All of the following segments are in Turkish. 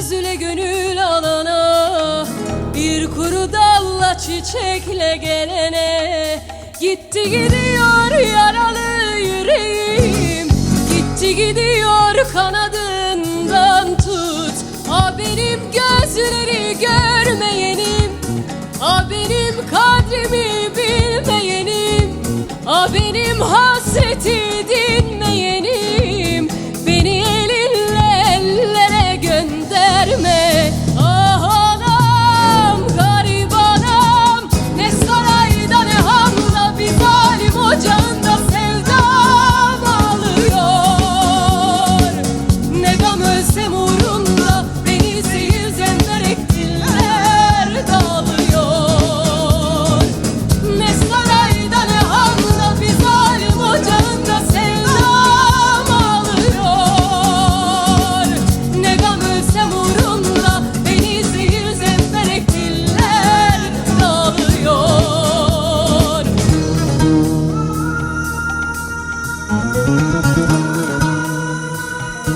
sözle gönül alana Bir kuru dalla çiçekle gelene. Gitti gidiyor ya gidiyor kanadından tut. Ah Haberim gözleri görmeyeni.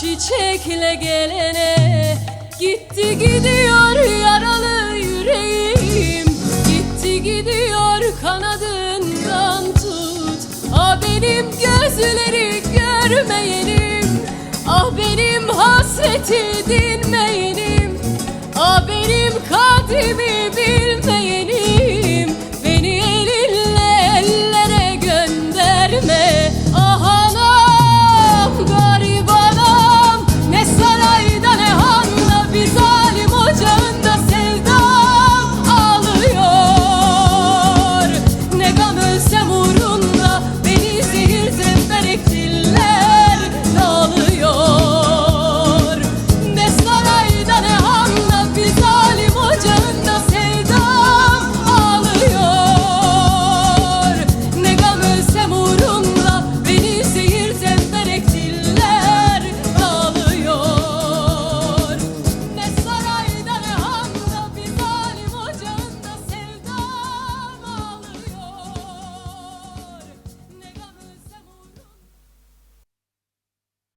Çiçekle gelene. Gitti gidiyor yaralı yüreğim. Gitti gidiyor kanadından tut. Ah benim gözleri görmeyenim. Ah benim hasreti dinmeyenim. Ah benim kadrimi bil.